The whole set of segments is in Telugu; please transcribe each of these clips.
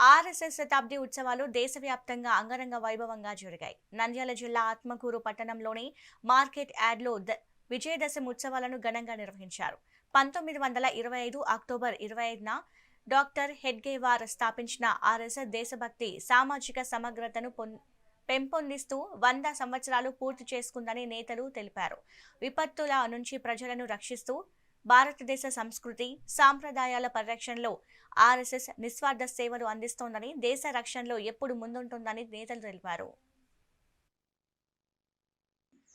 ఆర్ఎస్ఎస్ శతాబ్ది ఉత్సవాలు దేశవ్యాప్తంగా అంగరంగ వైభవంగా జరిగాయి. నంద్యాల జిల్లా ఆత్మకూరు పట్టణంలోని మార్కెట్ యార్డ్లో ద- విజయదశమి ఉత్సవాలను ఘనంగా నిర్వహించారు. పంతొమ్మిది వందల ఇరవై ఐదు అక్టోబర్ ఇరవై ఐదున డాక్టర్ హెడ్గేవార్ స్థాపించిన ఆర్ఎస్ఎస్ దేశభక్తి సామాజిక సమగ్రతను పెంపొందిస్తూ వంద సంవత్సరాలు పూర్తి చేసుకుందని నేతలు తెలిపారు. విపత్తుల నుంచి ప్రజలను రక్షిస్తూ భారతదేశ సంస్కృతి సాంప్రదాయాల పరిరక్షణలో ఆర్ఎస్ఎస్ నిస్వార్థ సేవలు అందిస్తోందని దేశ రక్షణలో ఎప్పుడు ముందుంటుందని నేతలు తెలిపారు.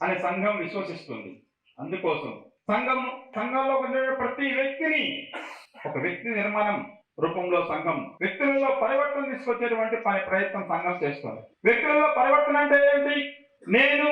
అని సంఘం విశ్వసిస్తుంది. అందుకోసం సంఘం సంఘంలో ప్రతి వ్యక్తిని ఒక వ్యక్తి నిర్మాణం రూపంలో సంఘం వ్యక్తులలో పరివర్తన తీసుకొచ్చేటువంటి ప్రయత్నం సంఘం చేస్తుంది. వ్యక్తులలో పరివర్తన అంటే ఏంటి నేను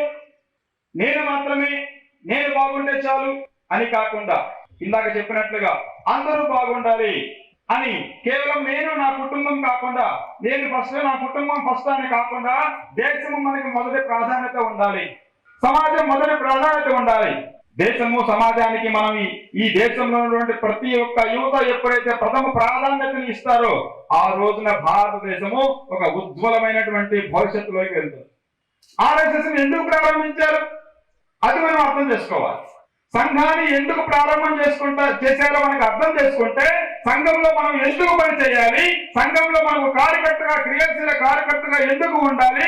నేను మాత్రమే నేను బాగుంటే చాలు అని కాకుండా ఇందాక చెప్పినట్లుగా అందరూ బాగుండాలి అని కేవలం నేను నా కుటుంబం కాకుండా నేను ఫస్ట్ నా కుటుంబం ఫస్ట్ అని కాకుండా దేశము మనకి మొదటి ప్రాధాన్యత ఉండాలి. సమాజం మొదటి ప్రాధాన్యత ఉండాలి. దేశము సమాజానికి మనం ఈ- దేశంలో ఉన్నటువంటి ప్రతి ఒక్క యువత ఎప్పుడైతే ప్రథమ ప్రాధాన్యతను ఇస్తారో ఆ రోజున భారతదేశము ఒక ఉజ్వలమైనటువంటి భవిష్యత్తులోకి వెళ్తుంది. ఆర్ఎస్ఎస్ ఎందుకు ప్రారంభించారు? అది మనం అర్థం చేసుకోవాలి. సంఘాన్ని ఎందుకు ప్రారంభం చేసుకుంటా చేశారో మనకు అర్థం చేసుకుంటే సంఘంలో మనం ఎందుకు పని చేయాలి? సంఘంలో మనం కార్యకర్తగా క్రియాశీల కార్యకర్తగా ఎందుకు ఉండాలి?